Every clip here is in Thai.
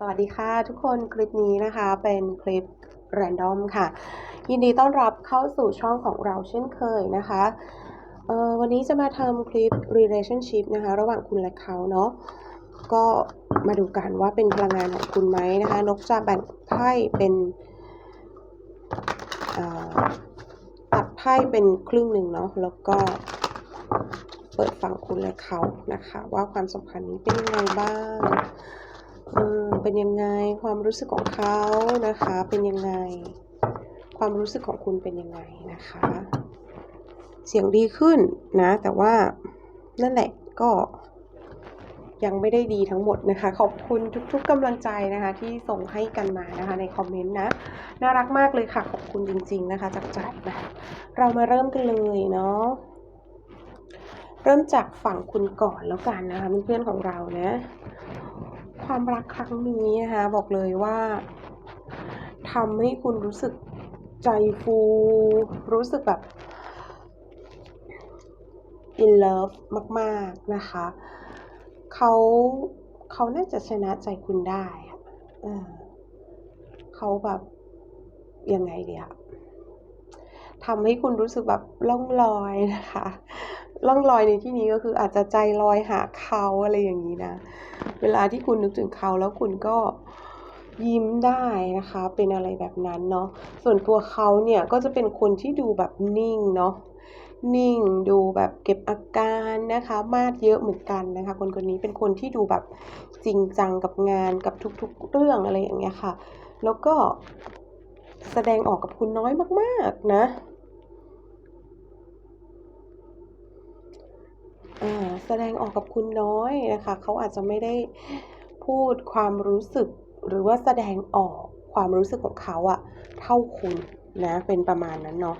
สวัสดีค่ะทุกคนคลิปนี้นะคะเป็นคลิป r รนดอมค่ะ ยินดีต้อนรับเข้าสู่ช่องของเราเช่นเคยนะคะเออวันนี้จะมาทำคลิป relationship นะคะ ระหว่างคุณและเขาเนาะก็มาดูกันว่าเป็นพลังงานของคุณไหมนะคะ นกจะแบ่งไพ่เป็นตัดไพ่เป็นครึ่งหนึ่งเนาะแล้วก็เปิดฝั่งคุณและเขานะคะ ว่าความสัมพันธ์นี้เป็นยังไงบ้าง เป็นยังไงความรู้สึกของเขานะคะ เป็นยังไง ความรู้สึกของคุณเป็นยังไงนะคะ เสียงดีขึ้นนะ แต่ว่านั่นแหละก็ยังไม่ได้ดีทั้งหมดนะคะ ขอบคุณทุกๆกำลังใจนะคะ ที่ส่งให้กันมานะคะ ในคอมเมนต์นะ น่ารักมากเลยค่ะ ขอบคุณจริง ๆ นะคะจากใจนะเรามาเริ่มกันเลยเนาะเริ่มจากฝั่งคุณก่อนแล้วกันนะคะเพื่อนๆของเรานะ ความรักครั้งนี้นะคะบอกเลยว่าทำให้คุณรู้สึกใจฟู รู้สึกแบบ in love มาก ๆ นะคะ เขาเขาน่าจะชนะใจคุณได้เออเขาแบบยังไงเดียทำให้คุณรู้สึกแบบล่องลอยนะคะ ล่องลอยในที่นี้ก็คืออาจจะใจลอยหาเขาอะไรอย่างนี้นะ เวลาที่คุณนึกถึงเขาแล้วคุณก็ยิ้มได้นะคะ เป็นอะไรแบบนั้นเนาะส่วนตัวเขาเนี่ยก็จะเป็นคนที่ดูแบบนิ่งเนาะนิ่งดูแบบเก็บอาการนะคะ มาดเยอะเหมือนกันนะคะ คนคนนี้เป็นคนที่ดูแบบจริงจังกับงานกับทุกๆ เรื่องอะไรอย่างเงี้ยค่ะ แล้วก็แสดงออกกับคุณน้อยมากๆนะ แสดงออกกับคุณน้อยนะคะ เขาอาจจะไม่ได้พูดความรู้สึกหรือว่าแสดงออกความรู้สึกของเขาอะเท่าคุณนะ เป็นประมาณนั้นเนาะ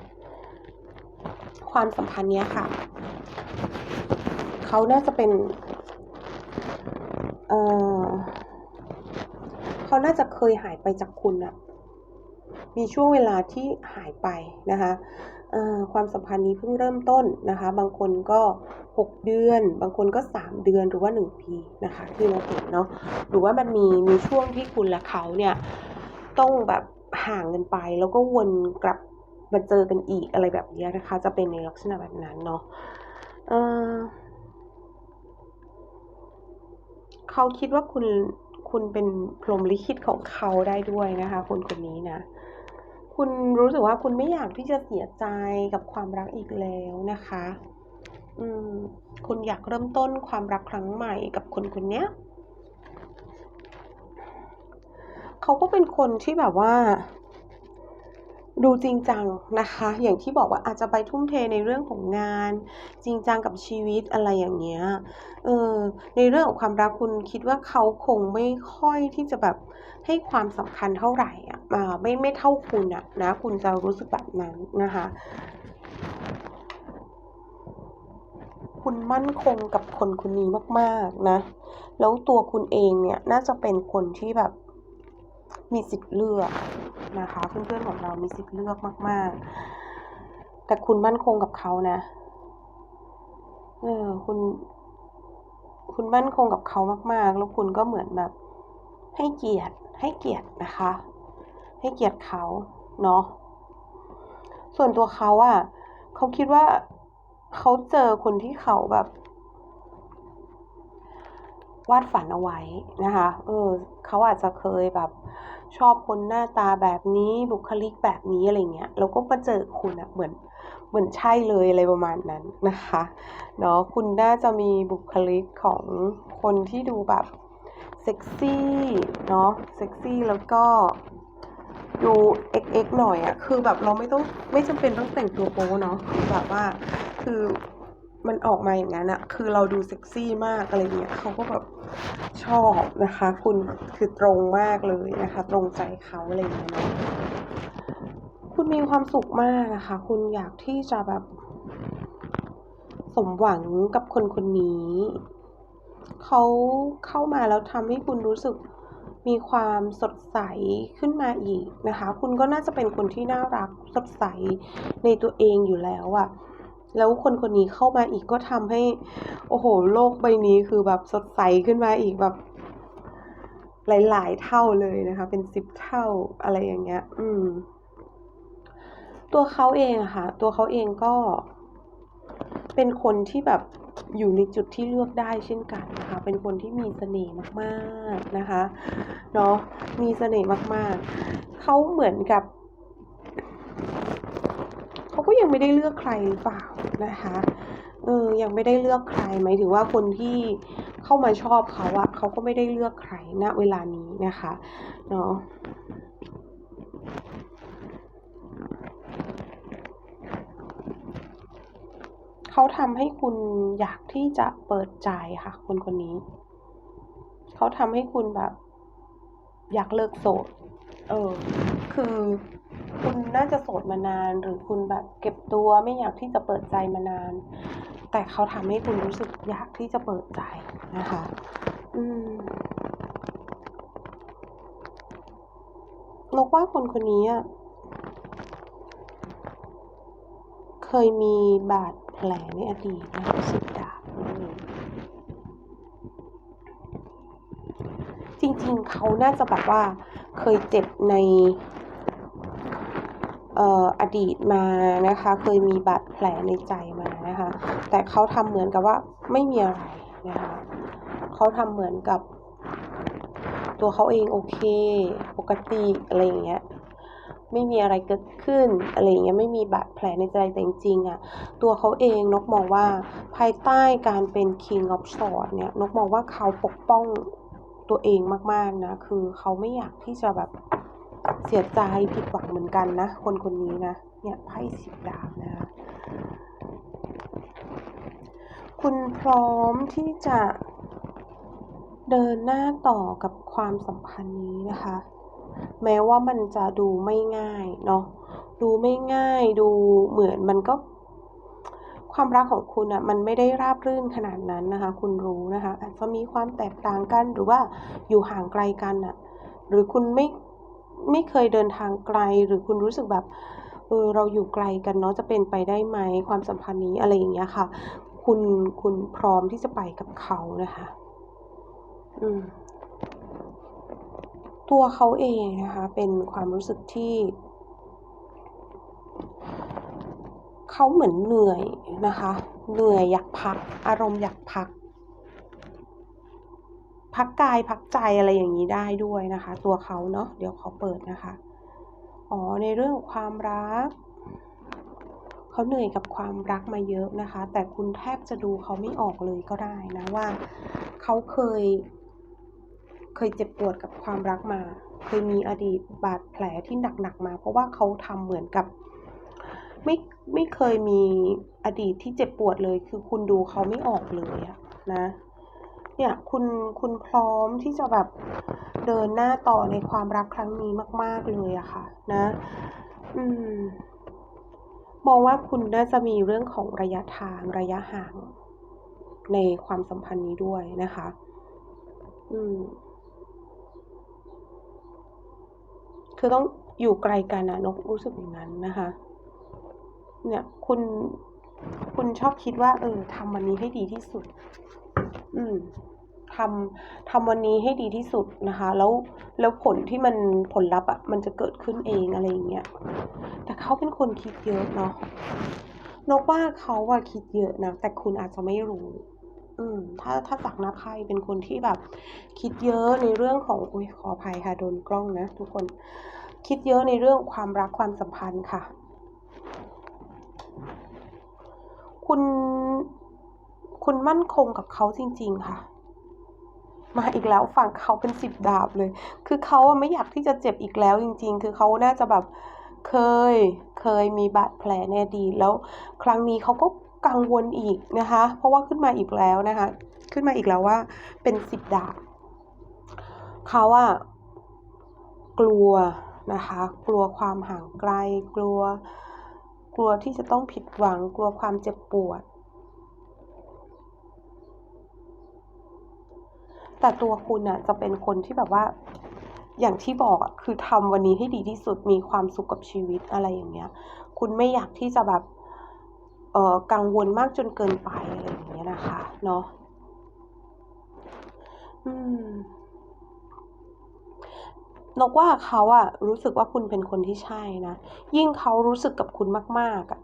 ความสัมพันธ์เนี้ยค่ะ เขาน่าจะเป็นเอ่อเขาน่าจะเคยหายไปจากคุณอะมีช่วงเวลาที่หายไปนะคะ ความสัมพันธ์นี้เพิ่งเริ่มต้นนะคะ บางคนก็ 6 เดือน บางคนก็ 3 เดือนหรือว่า 1 ปีนะคะ ที่เราเห็นเนาะหรือว่ามันมีมีช่วงที่คุณและเขาเนี่ยต้องแบบห่างกันไป แล้วก็วนกลับมาเจอกันอีกอะไรแบบนี้นะคะ จะเป็นในลักษณะแบบนั้นเนาะเเขาคิดว่าคุณคุณเป็นพรหมลิขิตของเขาได้ด้วยนะคะ คนคนนี้นะ คุณรู้สึกว่าคุณไม่อยากที่จะเสียใจกับความรักอีกแล้วนะคะ อืม คุณอยากเริ่มต้นความรักครั้งใหม่กับคนคนเนี้ย เขาก็เป็นคนที่แบบว่า ดูจริงจังนะคะ อย่างที่บอกว่าอาจจะไปทุ่มเทในเรื่องของงาน จริงจังกับชีวิตอะไรอย่างเงี้ย เออ ในเรื่องของความรักคุณคิดว่าเขาคงไม่ค่อยที่จะแบบให้ความสำคัญเท่าไหร่อะอ่าไม่ไม่เท่าคุณอะนะ คุณจะรู้สึกแบบนั้นนะคะ คุณมั่นคงกับคนคนนี้มาก ๆ นะ แล้วตัวคุณเองเนี่ยน่าจะเป็นคนที่แบบ มีสิทธิ์เลือกนะคะเพื่อนๆของเรามีสิทธิ์เลือกมาก ๆ แต่คุณมั่นคงกับเขานะเออคุณ คุณมั่นคงกับเขามาก ๆ แล้วคุณก็เหมือนแบบ ให้เกียรติให้เกียรตินะคะ ให้เกียรติเขาเนาะส่วนตัวเขาอะเขาคิดว่าเขาเจอคนที่เขาแบบ วาดฝันเอาไว้นะคะ เออเขาอาจจะเคยแบบชอบคนหน้าตาแบบนี้บุคลิกแบบนี้อะไรเงี้ยแล้วก็มาเจอคุณอะเหมือนเหมือนใช่เลยอะไรประมาณนั้นนะคะเนาะคุณน่าจะมีบุคลิกของคนที่ดูแบบเซ็กซี่เนาะเซ็กซี่แล้วก็ดูเอ็กเอ็กหน่อยอะคือแบบเราไม่ต้องไม่จำเป็นต้องแต่งตัวโป๊เนาะคือแบบว่าคือ มันออกมาอย่างนั้นอะคือเราดูเซ็กซี่มากอะไรเงี้ยเขาก็แบบชอบนะคะ คุณคือตรงมากเลยนะคะ ตรงใจเขาอะไรเงี้ยเนาะคุณมีความสุขมากนะคะ คุณอยากที่จะแบบ สมหวังกับคนคนนี้เขาเข้ามาแล้วทำให้คุณรู้สึกมีความสดใสขึ้นมาอีกนะคะ คุณก็น่าจะเป็นคนที่น่ารักสดใสในตัวเองอยู่แล้วอะ แล้วคนคนนี้เข้ามาอีกก็ทำให้ โอ้โห โลกใบนี้คือแบบสดใสขึ้นมาอีกแบบ หลาย ๆ เท่าเลยนะคะ เป็นสิบเท่าอะไรอย่างเงี้ย อืม ตัวเขาเองอะค่ะ ตัวเขาเองก็ เป็นคนที่แบบอยู่ในจุดที่เลือกได้เช่นกันนะคะ เป็นคนที่มีเสน่ห์มากๆนะคะ เนาะมีเสน่ห์มากๆ เขาเหมือนกับ ก็ยังไม่ได้เลือกใครหรือเปล่านะคะเออยังไม่ได้เลือกใคร หมายถึงว่าคนที่เข้ามาชอบเขาอะเขาก็ไม่ได้เลือกใครณเวลานี้นะคะเนาะเขาทำให้คุณอยากที่จะเปิดใจค่ะ คนคนนี้ เขาทำให้คุณแบบ อยากเลิกโสด เออ คือ คุณน่าจะโสดมานาน หรือคุณแบบเก็บตัวไม่อยากที่จะเปิดใจมานาน แต่เขาทำให้คุณรู้สึกอยากที่จะเปิดใจนะคะ อืมนกว่าคนคนนี้อะเคยมีบาดแผลในอดีตนะสิบดาบจริงๆ เขาน่าจะแบบว่าเคยเจ็บใน อดีตมานะคะ เคยมีบาดแผลในใจมานะคะ แต่เขาทำเหมือนกับว่าไม่มีอะไรนะคะเขาทำเหมือนกับ ตัวเขาเองโอเค ปกติอะไรอย่างเงี้ยไม่มีอะไรเกิดขึ้นอะไรอย่างเงี้ยไม่มีบาดแผลในใจแต่จริงๆอะตัวเขาเองนกมองว่าภายใต้การเป็น King of Swords เนี่ยนกมองว่าเขาปกป้องตัวเองมากๆนะ คือเขาไม่อยากที่จะแบบ เสียใจผิดหวังเหมือนกันนะ คนคนนี้นะ เนี่ยไพ่สิบดาบนะคะ คุณพร้อมที่จะเดินหน้าต่อกับความสัมพันธ์นี้นะคะ แม้ว่ามันจะดูไม่ง่ายเนาะดูไม่ง่ายดูเหมือนมันก็ ความรักของคุณอะมันไม่ได้ราบรื่นขนาดนั้นนะคะ คุณรู้นะคะอาจจะมีความแตกต่างกันหรือว่าอยู่ห่างไกลกันอะหรือคุณไม่ ไม่เคยเดินทางไกลหรือคุณรู้สึกแบบเออเราอยู่ไกลกันเนาะจะเป็นไปได้ไหมความสัมพันธ์นี้อะไรอย่างเงี้ยค่ะ คุณคุณพร้อมที่จะไปกับเขานะคะ อืม ตัวเขาเองนะคะ เป็นความรู้สึกที่เขาเหมือนเหนื่อยนะคะ เหนื่อยอยากพัก อารมณ์อยากพัก พักกายพักใจอะไรอย่างนี้ได้ด้วยนะคะ ตัวเขาเนาะเดี๋ยวเขอเปิดนะคะอ๋อในเรื่องความรักเขาเหนื่อยกับความรักมาเยอะนะคะ แต่คุณแทบจะดูเขาไม่ออกเลยก็ได้นะว่าเขาเคย เคยเจ็บปวดกับความรักมา เคยมีอดีตบาดแผลที่หนักๆมา เพราะว่าเขาทำเหมือนกับไม่ไม่เคยมีอดีตที่เจ็บปวดเลย คือคุณดูเขาไม่ออกเลยอะนะ เนี่ยคุณคุณพร้อมที่จะแบบเดินหน้าต่อในความรักครั้งนี้มาก ๆ เลยอะค่ะ นะ อืม มองว่าคุณน่าจะมีเรื่องของระยะทางระยะห่าง ในความสัมพันธ์นี้ด้วยนะคะ อืม คือต้องอยู่ไกลกันอะนกรู้สึกอย่างนั้นนะคะ เนี่ย คุณคุณชอบคิดว่า เออทำวันนี้ให้ดีที่สุด อืม ทำทำวันนี้ให้ดีที่สุดนะคะ แล้วแล้วผลที่มันผลลัพธ์อะมันจะเกิดขึ้นเองอะไรอย่างเงี้ยแต่เขาเป็นคนคิดเยอะเนาะนกว่าเขาอะคิดเยอะนะแต่คุณอาจจะไม่รู้ อืม ถ้าถ้าจากน้าไพ่เป็นคนที่แบบ คิดเยอะในเรื่องของอุ๊ยขออภัยค่ะโดนกล้องนะทุกคน คิดเยอะในเรื่องความรักความสัมพันธ์ค่ะ คุณคุณมั่นคงกับเขาจริง ๆ ค่ะ มาอีกแล้วฝั่งเขาเป็นสิบดาบเลย คือเขาไม่อยากที่จะเจ็บอีกแล้วจริง ๆ คือเขาน่าจะแบบเคยเคยมีบาดแผลในอดีตแล้ว ครั้งนี้เขาก็กังวลอีกนะคะ เพราะว่าขึ้นมาอีกแล้วนะคะ ขึ้นมาอีกแล้วว่าเป็นสิบดาบเขาอะกลัวนะคะ กลัวความห่างไกล กลัว กลัวที่จะต้องผิดหวัง กลัวความเจ็บปวด แต่ตัวคุณน่ะจะเป็นคนที่แบบว่า อย่างที่บอกอะคือทำวันนี้ให้ดีที่สุดมีความสุขกับชีวิตอะไรอย่างเงี้ย คุณไม่อยากที่จะแบบเอ่อกังวลมากจนเกินไปอะไรอย่างเงี้ยนะคะเนาะอืมนกว่าเขาอะรู้สึกว่าคุณเป็นคนที่ใช่นะ ยิ่งเขารู้สึกกับคุณมากๆอะ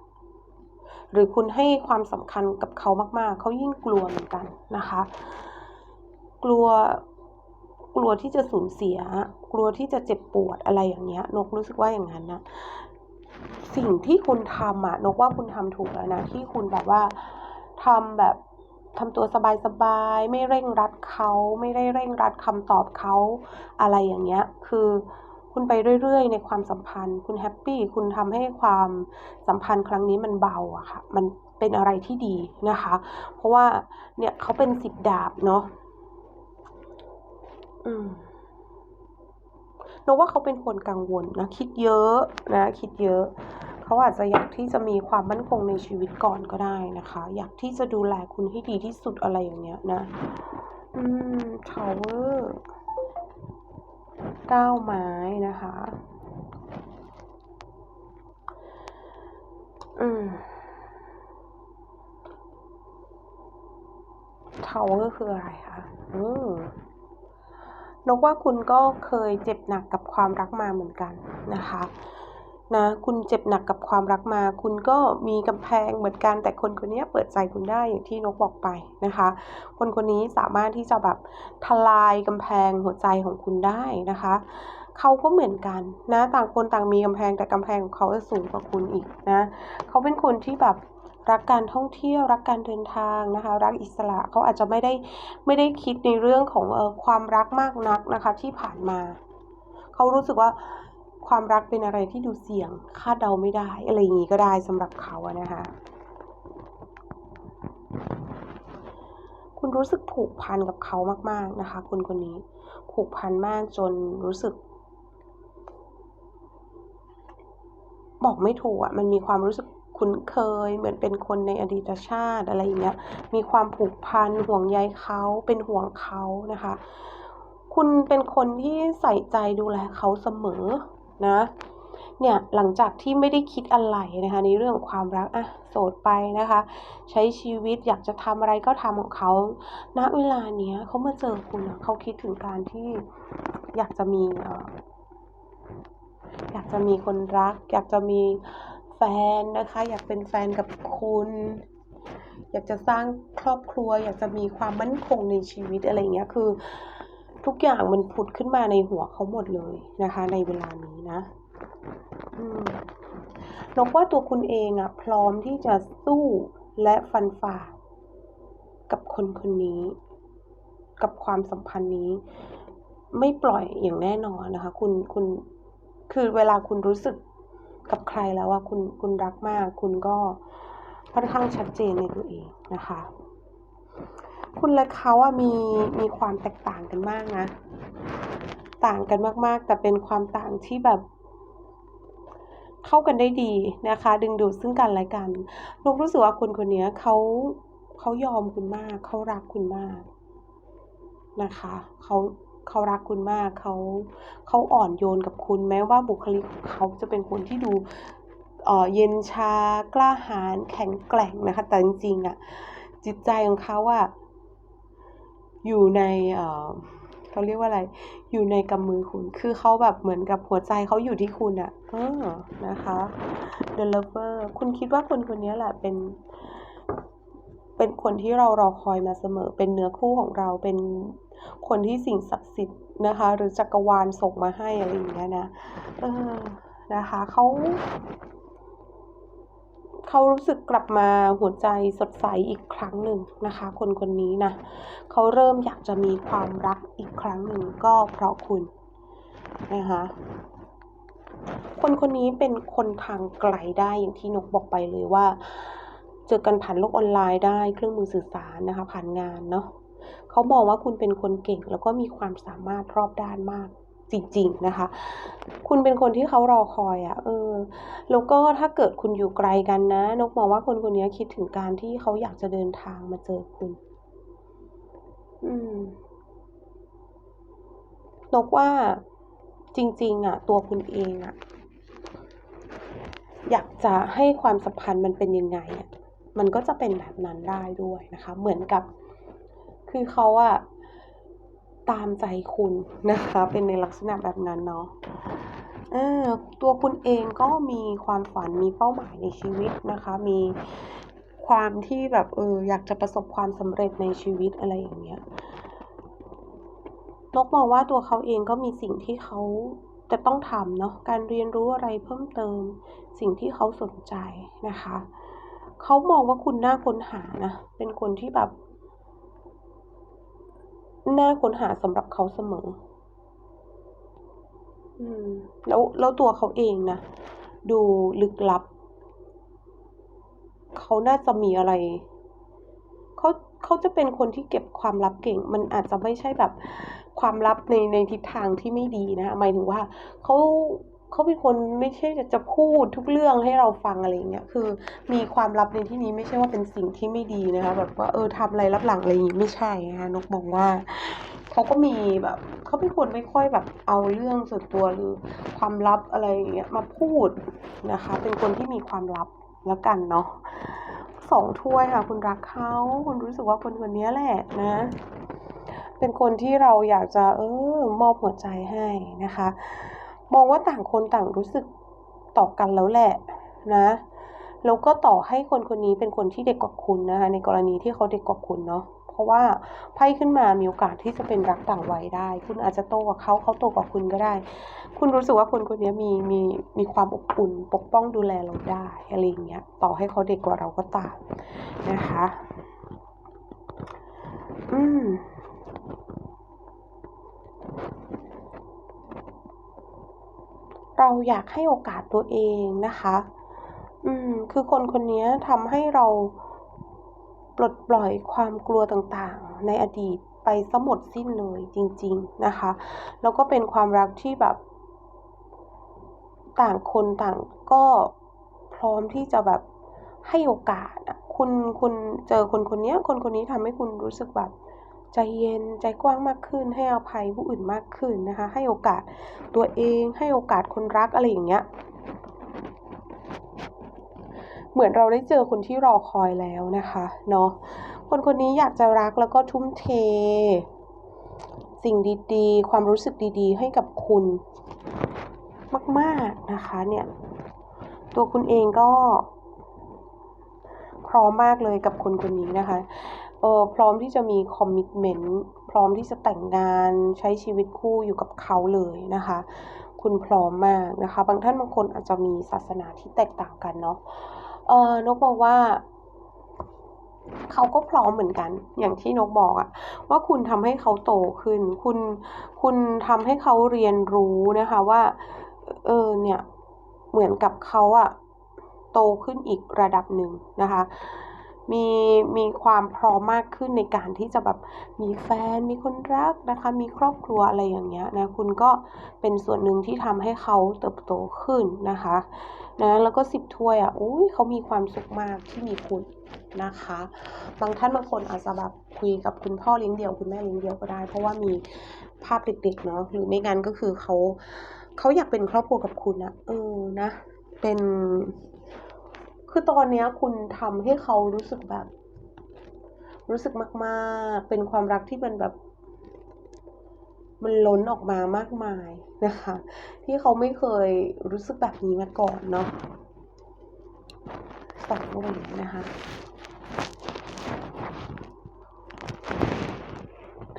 หรือคุณให้ความสำคัญกับเขามากๆ เขายิ่งกลัวเหมือนกันนะคะ กลัวกลัวที่จะสูญเสีย กลัวที่จะเจ็บปวดอะไรอย่างเงี้ย นกรู้สึกว่าอย่างนั้นนะสิ่งที่คุณทำอะนกว่าคุณทำถูกแล้วนะที่คุณแบบว่าทำแบบทำตัวสบายๆ ไม่เร่งรัดเขาไม่ได้เร่งรัดคำตอบเขาอะไรอย่างเงี้ย คือคุณไปเรื่อยๆ ในความสัมพันธ์ คุณแฮปปี้คุณทำให้ความสัมพันธ์ครั้งนี้มันเบาอะค่ะ มันเป็นอะไรที่ดีนะคะ เพราะว่าเนี่ยเขาเป็นสิบดาบเนาะ อืมนกว่าเขาเป็นคนกังวลนะ คิดเยอะนะ คิดเยอะ เขาอาจจะอยากที่จะมีความมั่นคงในชีวิตก่อนก็ได้นะคะ อยากที่จะดูแลคุณให้ดีที่สุดอะไรอย่างเงี้ยนะ อืมทาวเวอร์เก้าไม้นะคะ อืมทาวเวอร์คืออะไรคะ อืม นกว่าคุณก็เคยเจ็บหนักกับความรักมาเหมือนกันนะคะนะคุณเจ็บหนักกับความรักมา คุณก็มีกำแพงเหมือนกันแต่คนคนนี้เปิดใจคุณได้อย่างที่นกบอกไปนะคะ คนคนนี้สามารถที่จะแบบทลายกำแพงหัวใจของคุณได้นะคะเขาก็เหมือนกันนะ ต่างคนต่างมีกำแพงแต่กำแพงของเขาจะสูงกว่าคุณอีกนะเขาเป็นคนที่แบบ รักการท่องเที่ยวรักการเดินทางนะคะรักอิสระเขาอาจจะไม่ได้ไม่ได้คิดในเรื่องของเออความรักมากนักนะคะที่ผ่านมา เขารู้สึกว่าความรักเป็นอะไรที่ดูเสี่ยงคาดเดาไม่ได้อะไรอย่างนี้ก็ได้สำหรับเขาอะนะคะคุณรู้สึกผูกพันกับเขามาก ๆนะคะ คนคนนี้ผูกพันมากจนรู้สึก บอกไม่ถูกอะมันมีความรู้สึก คุ้นเคย เหมือนเป็นคนในอดีตชาติอะไรอย่างเงี้ย มีความผูกพันห่วงใยเขาเป็นห่วงเขานะคะ คุณเป็นคนที่ใส่ใจดูแลเขาเสมอนะเนี่ยหลังจากที่ไม่ได้คิดอะไรนะคะในเรื่องความรักอะโสดไปนะคะ ใช้ชีวิตอยากจะทำอะไรก็ทำของเขาณเวลาเนี้ยเขามาเจอคุณเขาคิดถึงการที่อยากจะมีอยากจะมีคนรัก อยากจะมี นนะคะ อยากเป็นแฟนกับคุณ อยากจะสร้างครอบครัว อยากจะมีความมั่นคงในชีวิตอะไรเงี้ยคือ ทุกอย่างมันผุดขึ้นมาในหัวเขาหมดเลยนะคะ ในเวลานี้นะนกว่าตัวคุณเองอะพร้อมที่จะสู้และฟันฝ่า กับคนคนนี้ กับความสัมพันธ์นี้ ไม่ปล่อยอย่างแน่นอนนะคะ คุณคุณคือเวลาคุณรู้สึก กับใครแล้วว่าคุณคุณรักมาก คุณก็ค่อนข้างชัดเจนในตัวเองนะคะ คุณและเขาอะมีมีความแตกต่างกันมากนะ ต่างกันมากๆ แต่เป็นความต่างที่แบบเข้ากันได้ดีนะคะ ดึงดูดซึ่งกันและกันนกรู้สึกว่าคนคนนี้เขาเขายอมคุณมาก เขารักคุณมากนะคะ เขา เขารักคุณมากเขาเขาอ่อนโยนกับคุณแม้ว่าบุคลิกของเขาจะเป็นคนที่ดูเย็นชากล้าหาญแข็งแกร่งนะคะ แต่จริงๆอะจิตใจของเขาอะอยู่ในเอ่อเขาเรียกว่าอะไร อยู่ในกำมือคุณ คือเขาแบบเหมือนกับหัวใจเขาอยู่ที่คุณอะเออนะคะ The Lover คุณคิดว่าคนคนนี้แหละเป็น เป็นคนที่เรารอคอยมาเสมอ เป็นเนื้อคู่ของเรา เป็น คนที่สิ่งศักดิ์สิทธิ์นะคะ หรือจักรวาลส่งมาให้อะไรอย่างเงี้ยนะเออนะคะเขาเขารู้สึกกลับมาหัวใจสดใสอีกครั้งหนึ่งนะคะ คนคนนี้นะเขาเริ่มอยากจะมีความรักอีกครั้งหนึ่งก็เพราะคุณนะคะคนคนนี้เป็นคนทางไกลได้อย่างที่นกบอกไปเลยว่า เจอกันผ่านโลกออนไลน์ได้เครื่องมือสื่อสารนะคะ ผ่านงานเนาะ เขามองว่าคุณเป็นคนเก่งแล้วก็มีความสามารถรอบด้านมากจริงๆนะคะ คุณเป็นคนที่เขารอคอยอะ่ะ เออ แล้วก็ถ้าเกิดคุณอยู่ไกลกันนะ นกมองว่าคนคนนี้คิดถึงการที่เขาอยากจะเดินทางมาเจอคุณ อืม นกว่าจริง ๆอะ ตัวคุณเองอะ อยากจะให้ความสัมพันธ์มันเป็นยังไงอะ มันก็จะเป็นแบบนั้นได้ด้วยนะคะ เหมือนกับ คือเขาอะตามใจคุณนะคะ เป็นในลักษณะแบบนั้นเนาะเออตัวคุณเองก็มีความฝันมีเป้าหมายในชีวิตนะคะ มีความที่แบบเอออยากจะประสบความสำเร็จในชีวิตอะไรอย่างเงี้ยนกมองว่าตัวเขาเองก็มีสิ่งที่เขาจะต้องทำเนาะการเรียนรู้อะไรเพิ่มเติม สิ่งที่เขาสนใจนะคะ เขามองว่าคุณน่าค้นหานะ เป็นคนที่แบบ น่าค้นหาสำหรับเขาเสมอ อืม แล้วแล้วตัวเขาเองนะ ดูลึกลับ เขาน่าจะมีอะไร เขาเขาจะเป็นคนที่เก็บความลับเก่ง มันอาจจะไม่ใช่แบบความลับในในทิศทางที่ไม่ดีนะ หมายถึงว่าเขา เขาเป็นคนไม่ใช่จะจะพูดทุกเรื่องให้เราฟังอะไรเงี้ย คือมีความลับในที่นี้ไม่ใช่ว่าเป็นสิ่งที่ไม่ดีนะคะ แบบว่าเออทำอะไรรับหลังอะไรอย่างงี้ไม่ใช่นะคะนกมองว่าเขาก็มีแบบเขาเป็นคนไม่ค่อยแบบเอาเรื่องส่วนตัวหรือความลับอะไรอย่างเงี้ยมาพูดนะคะ เป็นคนที่มีความลับแล้วกันเนาะสองถ้วยค่ะ คุณรักเขาคุณรู้สึกว่าคนคนนี้แหละนะ เป็นคนที่เราอยากจะเออมอบหัวใจให้นะคะ มองว่าต่างคนต่างรู้สึกต่อกันแล้วแหละนะแล้วก็ต่อให้คนคนนี้เป็นคนที่เด็กกว่าคุณนะคะในกรณีที่เขาเด็กกว่าคุณเนาะเพราะว่าไพ่ขึ้นมามีโอกาสที่จะเป็นรักต่างวัยได้ คุณอาจจะโตกว่าเขาเขาโตกว่าคุณก็ได้ คุณรู้สึกว่าคนคนนี้มีมีมีความอบอุ่น ปกป้องดูแลเราได้อะไรอย่างเงี้ยต่อให้เขาเด็กกว่าเราก็ตามนะคะอืม เราอยากให้โอกาสตัวเองนะคะ อืม คือคนคนนี้ทำให้เราปลดปล่อยความกลัวต่างๆ ในอดีตไปซะหมดสิ้นเลยจริง ๆนะคะ แล้วก็เป็นความรักที่แบบ ต่างคนต่างก็พร้อมที่จะแบบให้โอกาสคุณคุณเจอคนคนนี้คนคนนี้ทำให้คุณรู้สึกแบบ ใจเย็นใจกว้างมากขึ้น ให้อภัยผู้อื่นมากขึ้นนะคะ ให้โอกาสตัวเองให้โอกาสคนรักอะไรอย่างเงี้ยเหมือนเราได้เจอคนที่รอคอยแล้วนะคะเนาะคนคนนี้อยากจะรักแล้วก็ทุ่มเท สิ่งดีๆ ความรู้สึกดีๆ ให้กับคุณ มากๆนะคะเนี่ยตัวคุณเองก็พร้อมมากเลยกับคนคนนี้นะคะ เออพร้อมที่จะมีคอมมิชเมนต์พร้อมที่จะแต่งงานใช้ชีวิตคู่อยู่กับเขาเลยนะคะ คุณพร้อมมากนะคะ บางท่านบางคนอาจจะมีศาสนาที่แตกต่างกันเนาะเออนกบอกว่าเขาก็พร้อมเหมือนกัน อย่างที่นกบอกอะว่าคุณทำให้เขาโตขึ้น คุณคุณทำให้เขาเรียนรู้นะคะว่า เออเนี่ยเหมือนกับเขาอะโตขึ้นอีกระดับหนึ่งนะคะ มีมีความพร้อมมากขึ้นในการที่จะแบบมีแฟนมีคนรักนะคะ มีครอบครัวอะไรอย่างเงี้ยนะคุณก็เป็นส่วนหนึ่งที่ทำให้เขาเติบโตขึ้นนะคะนะแล้วก็สิบถ้วยอะอุ้ยเขามีความสุขมากที่มีคุณนะคะ บางท่านบางคนอาจจะแบบคุยกับคุณพ่อเลี้ยงเดี่ยวคุณแม่เลี้ยงเดี่ยวก็ได้ เพราะว่ามีภาพเด็กๆเนาะหรือไม่งั้นก็คือเขาเขาอยากเป็นครอบครัวกับคุณอะเออนะ เป็น คือตอนเนี้ยคุณทำให้เขารู้สึกแบบ รู้สึกมากๆ เป็นความรักที่มันแบบ มันล้นออกมามากมายนะคะ ที่เขาไม่เคยรู้สึกแบบนี้มาก่อนเนาะสองเหรียญนะคะ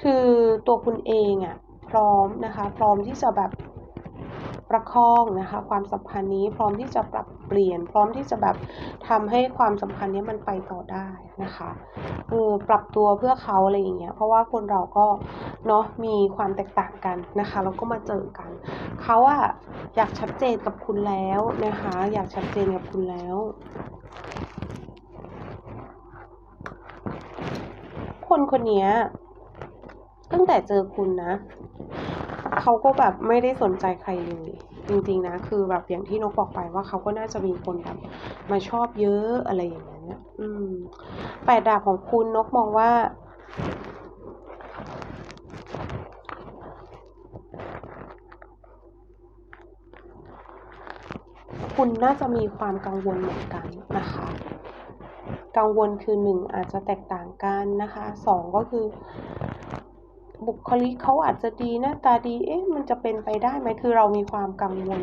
คือตัวคุณเองอะ พร้อมนะคะ พร้อมที่จะแบบ ประคองนะคะความสัมพันธ์นี้พร้อมที่จะปรับเปลี่ยน พร้อมที่จะแบบทำให้ความสัมพันธ์นี้มันไปต่อได้นะคะเออปรับตัวเพื่อเขาอะไรอย่างเงี้ยเพราะว่าคนเราก็เนาะมีความแตกต่างกันนะคะแล้วก็มาเจอกันเขาอะอยากชัดเจนกับคุณแล้วนะคะอยากชัดเจนกับคุณแล้วคนคนนี้ตั้งแต่เจอคุณนะ เขาก็แบบไม่ได้สนใจใครเลย จริงๆนะ คือแบบอย่างที่นกบอกไปว่าเขาก็น่าจะมีคนแบบมาชอบเยอะอะไรอย่างเงี้ยอืมแปดดาบของคุณนกมองว่าคุณน่าจะมีความกังวลเหมือนกันนะคะ กังวลคือหนึ่งอาจจะแตกต่างกันนะคะสองก็คือ บุคลิกเขาอาจจะดีหน้าตาดี เอ๊ะ มันจะเป็นไปได้ไหมคือเรามีความกังวล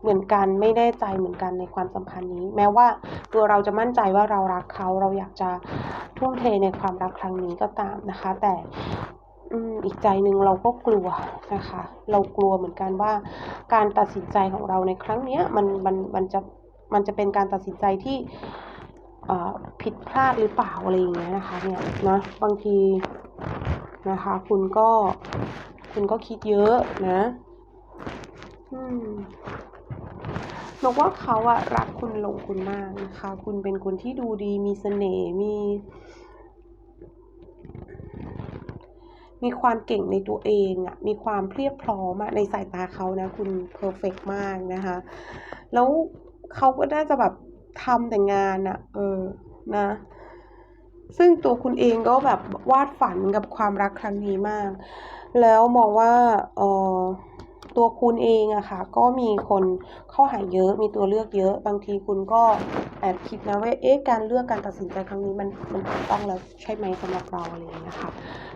เหมือนกันไม่แน่ใจเหมือนกันในความสัมพันธ์นี้ แม้ว่าตัวเราจะมั่นใจว่าเรารักเขาเราอยากจะทุ่มเทในความรักครั้งนี้ก็ตามนะคะ แต่อีกใจหนึ่งเราก็กลัวนะคะ เรากลัวเหมือนกันว่า การตัดสินใจของเราในครั้งเนี้ยมันมันมันจะมันจะเป็นการตัดสินใจที่ผิดพลาดหรือเปล่าอะไรอย่างเงี้ยนะคะเนี่ยนะบางที นะคะ คุณก็ คุณก็คิดเยอะนะอืมนกว่าเขาอะรักคุณหลงคุณมากนะคะ คุณเป็นคนที่ดูดีมีเสน่ห์มี มีความเก่งในตัวเองอะมีความเพียบพร้อมอะในสายตาเขานะ คุณเพอร์เฟกมากนะคะ แล้วเขาก็น่าจะแบบทำแต่งานอะเออ นะ ซึ่งตัวคุณเองก็แบบวาดฝันกับความรักครั้งนี้มาก แล้วมองว่าเออตัวคุณเองอะค่ะ ก็มีคนเข้าหาเยอะมีตัวเลือกเยอะ บางทีคุณก็แอบคิดนะว่าเอ๊ะการเลือกการตัดสินใจครั้งนี้มันมันถูกต้องแล้วใช่ไหมสำหรับเราอะไรอย่างเงี้ยค่ะ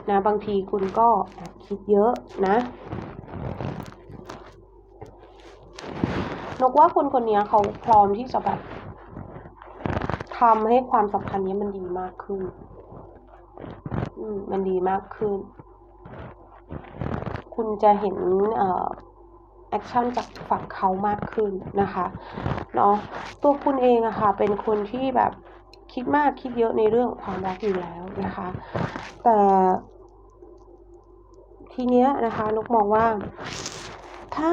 นะบางทีคุณก็แอบคิดเยอะนะนกว่าคนคนนี้เขาพร้อมที่จะแบบ ทำให้ความสัมพันธ์นี้มันดีมากขึ้น อืม มันดีมากขึ้น คุณจะเห็นเอ่อแอคชั่นจากฝั่งเขามากขึ้นนะคะเนาะตัวคุณเองอะค่ะ เป็นคนที่แบบคิดมากคิดเยอะในเรื่องความรักอยู่แล้วนะคะ แต่ ทีเนี้ยนะคะนกมองว่า ถ้า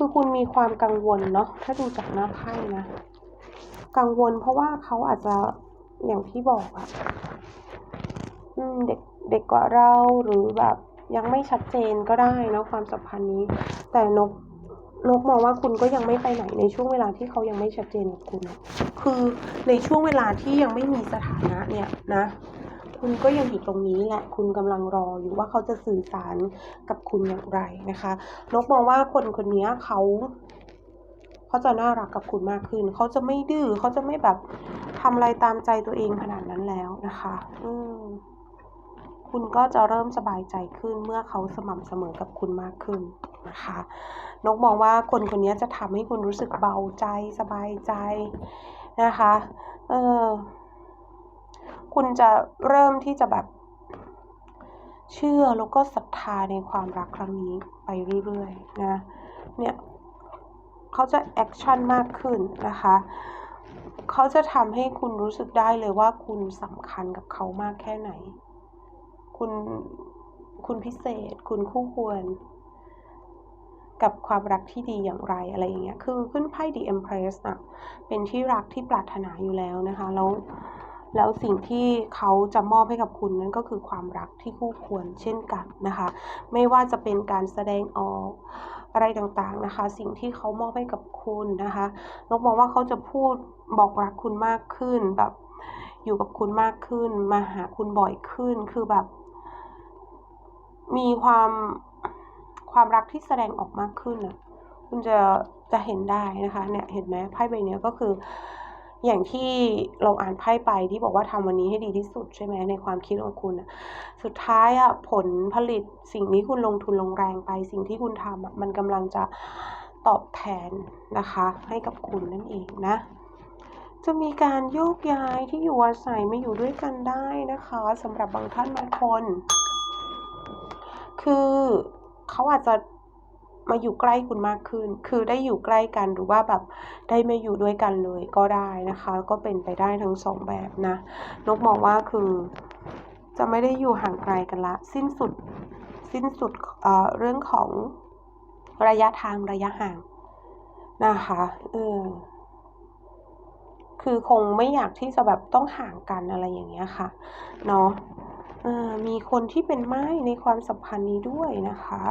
คือคุณมีความกังวลเนาะถ้าดูจากหน้าไพ่นะ กังวลเพราะว่าเขาอาจจะอย่างที่บอกอะอืมเด็กเด็กกว่าเราหรือแบบยังไม่ชัดเจนก็ได้เนาะความสัมพันธ์นี้ แต่นกนกมองว่าคุณก็ยังไม่ไปไหนในช่วงเวลาที่เขายังไม่ชัดเจนกับคุณ คือในช่วงเวลาที่ยังไม่มีสถานะเนี่ยนะ คุณก็ยังอยู่ตรงนี้แหละ คุณกำลังรออยู่ว่าเขาจะสื่อสารกับคุณอย่างไรนะคะนกมองว่าคนคนนี้เขาเขาจะน่ารักกับคุณมากขึ้น เขาจะไม่ดื้อเขาจะไม่แบบทำอะไรตามใจตัวเองขนาดนั้นแล้วนะคะ อืมคุณก็จะเริ่มสบายใจขึ้นเมื่อเขาสม่ำเสมอกับคุณมากขึ้นนะคะนกมองว่าคนคนนี้จะทำให้คุณรู้สึกเบาใจสบายใจนะคะ เออ คุณจะเริ่มที่จะแบบเชื่อแล้วก็ศรัทธาในความรักครั้งนี้ไปเรื่อยๆนะเนี่ยเขาจะแอคชั่นมากขึ้นนะคะเขาจะทำให้คุณรู้สึกได้เลยว่าคุณสำคัญกับเขามากแค่ไหน คุณคุณพิเศษ คุณคู่ควร กับความรักที่ดีอย่างไรอะไรอย่างเงี้ย คือขึ้นไพ่ The Empress อะเป็นที่รักที่ปรารถนาอยู่แล้วนะคะ แล้ว แล้วสิ่งที่เขาจะมอบให้กับคุณนั่นก็คือความรักที่คู่ควรเช่นกันนะคะ ไม่ว่าจะเป็นการแสดงออกอะไรต่างๆนะคะ สิ่งที่เขามอบให้กับคุณนะคะนกมองว่าเขาจะพูดบอกรักคุณมากขึ้นแบบอยู่กับคุณมากขึ้น มาหาคุณบ่อยขึ้นคือแบบ มีความความรักที่แสดงออกมากขึ้นอะคุณจะจะเห็นได้นะคะ เนี่ยเห็นไหมไพ่ใบเนี้ยก็คือ อย่างที่เราอ่านไพ่ไปที่บอกว่าทำวันนี้ให้ดีที่สุดใช่ไหมในความคิดของคุณสุดท้ายอะผลผลิตสิ่งนี้คุณลงทุนลงแรงไป สิ่งที่คุณทำมันกำลังจะตอบแทนนะคะ ให้กับคุณนั่นเองนะ จะมีการโยกย้ายที่อยู่อาศัยมาอยู่ด้วยกันได้นะคะสำหรับบางท่านบางคน คือเขาอาจจะ มาอยู่ใกล้คุณมากขึ้น คือได้อยู่ใกล้กันหรือว่าแบบได้มาอยู่ด้วยกันเลยก็ได้นะคะ ก็เป็นไปได้ทั้งสองแบบนะ นกมองว่าคือจะไม่ได้อยู่ห่างไกลกันละ สิ้นสุดสิ้นสุดเอ่อเรื่องของระยะทางระยะห่างนะคะเออคือคงไม่อยากที่จะแบบต้องห่างกันอะไรอย่างเงี้ยค่ะเนาะมีคนที่เป็นไม้ในความสัมพันธ์นี้ด้วยนะคะ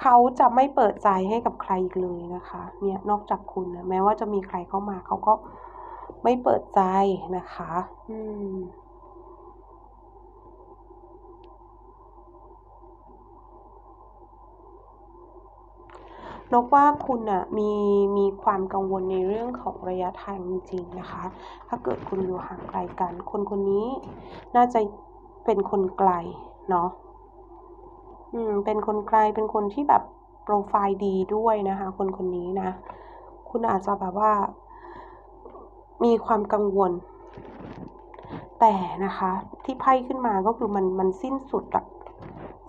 เขาจะไม่เปิดใจให้กับใครอีกเลยนะคะ เนี่ยนอกจากคุณนะแม้ว่าจะมีใครเข้ามาเขาก็ไม่เปิดใจนะคะ อืมนกว่าคุณอะมีมีความกังวลในเรื่องของระยะทางจริงๆนะคะ ถ้าเกิดคุณอยู่ห่างไกลกัน คนคนนี้น่าจะเป็นคนไกลเนาะ อืมเป็นคนไกลเป็นคนที่แบบโปรไฟล์ดีด้วยนะคะ คนคนนี้นะ คุณอาจจะแบบว่า มีความกังวล แต่นะคะ ที่ไพ่ขึ้นมาก็คือมันมันสิ้นสุดอะ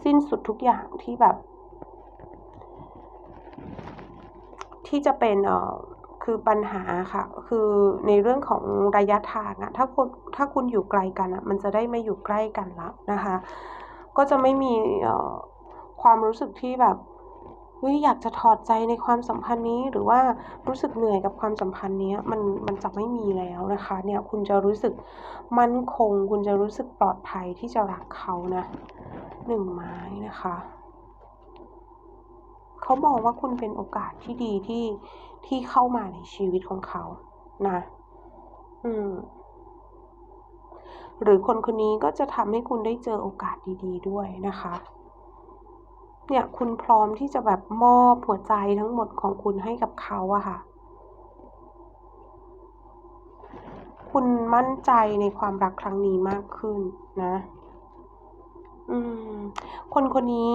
สิ้นสุดทุกอย่างที่แบบ ที่จะเป็นเอ่อคือปัญหาค่ะ คือในเรื่องของระยะทางอะถ้าคุณถ้าคุณอยู่ไกลกันอะมันจะได้ไม่อยู่ใกล้กันแล้วนะคะ ก็จะไม่มีเอ่อ ความรู้สึกที่แบบเฮ้ยอยากจะถอดใจในความสัมพันธ์นี้ หรือว่ารู้สึกเหนื่อยกับความสัมพันธ์นี้มันมันจะไม่มีแล้วนะคะ เนี่ยคุณจะรู้สึกมั่นคง คุณจะรู้สึกปลอดภัยที่จะรักเขานะหนึ่งไม้นะคะเขามองว่าคุณเป็นโอกาสที่ดีที่ที่เข้ามาในชีวิตของเขานะ อืม หรือคนคนนี้ก็จะทำให้คุณได้เจอโอกาสดี ๆด้วยนะคะ เนี่ยคุณพร้อมที่จะแบบมอบหัวใจทั้งหมดของคุณให้กับเขาอะค่ะ คุณมั่นใจในความรักครั้งนี้มากขึ้นนะ อืม คนคนนี้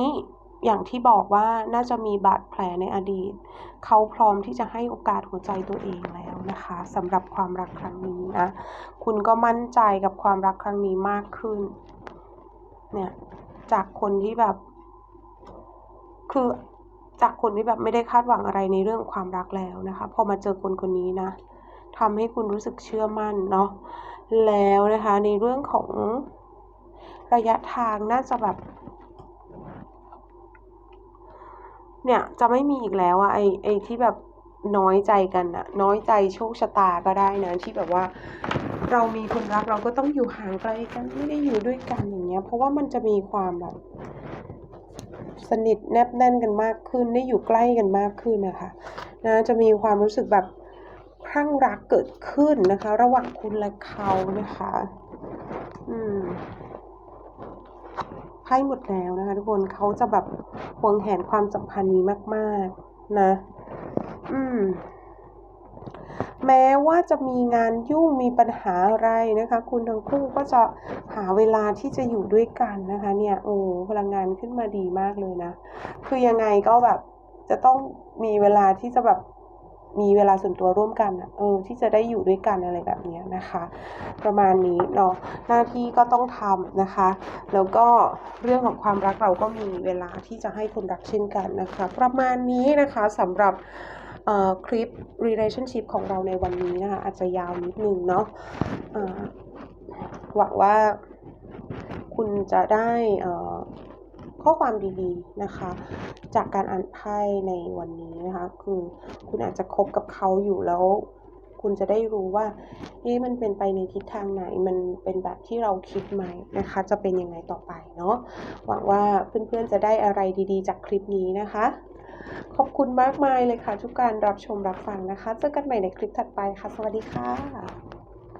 อย่างที่บอกว่าน่าจะมีบาดแผลในอดีต เขาพร้อมที่จะให้โอกาสหัวใจตัวเองแล้วนะคะสำหรับความรักครั้งนี้นะ คุณก็มั่นใจกับความรักครั้งนี้มากขึ้น เนี่ย จากคนที่แบบ คือจากคนที่แบบไม่ได้คาดหวังอะไรในเรื่องความรักแล้วนะคะ พอมาเจอคนคนนี้นะทำให้คุณรู้สึกเชื่อมั่นเนาะแล้วนะคะในเรื่องของระยะทางน่าจะแบบ เนี่ยจะไม่มีอีกแล้วอะไอไอที่แบบน้อยใจกันอะน้อยใจโชคชะตาก็ได้นะที่แบบว่า เรามีคนรักเราก็ต้องอยู่ห่างไกลกันไม่ได้อยู่ด้วยกันอย่างเงี้ย เพราะว่ามันจะมีความแบบ สนิทแนบแน่นกันมากขึ้น ได้อยู่ใกล้กันมากขึ้นนะคะนะจะมีความรู้สึกแบบคลั่งรักเกิดขึ้นนะคะ ระหว่างคุณและเขานะคะ อืมไพ่หมดแล้วนะคะทุกคนเขาจะแบบหวงแหนความสัมพันธ์นี้มาก ๆ นะ อืม แม้ว่าจะมีงานยุ่งมีปัญหาอะไรนะคะ คุณทั้งคู่ก็จะหาเวลาที่จะอยู่ด้วยกันนะคะ เนี่ยโอ้พลังงานขึ้นมาดีมากเลยนะ คือยังไงก็แบบจะต้องมีเวลาที่จะแบบมีเวลาส่วนตัวร่วมกันอะเออที่จะได้อยู่ด้วยกันอะไรแบบนี้นะคะ ประมาณนี้เนาะหน้าที่ก็ต้องทำนะคะ แล้วก็เรื่องของความรักเราก็มีเวลาที่จะให้คนรักเช่นกันนะคะ ประมาณนี้นะคะสำหรับ คลิป relationship ของเราในวันนี้นะคะ อาจจะยาวนิดนึงเนาะหวังว่าคุณจะได้ข้อความดีๆนะคะ จากการอ่านไพ่ในวันนี้นะคะ คือคุณอาจจะคบกับเขาอยู่แล้วคุณจะได้รู้ว่าเอ๊ะมันเป็นไปในทิศทางไหน มันเป็นแบบที่เราคิดไหมนะคะ จะเป็นยังไงต่อไปเนาะ หวังว่าเพื่อนๆจะได้อะไรดีๆ จากคลิปนี้นะคะ ขอบคุณมากมายเลยค่ะ ทุกการรับชมรับฟังนะคะ เจอกันใหม่ในคลิปถัดไปค่ะ สวัสดีค่ะ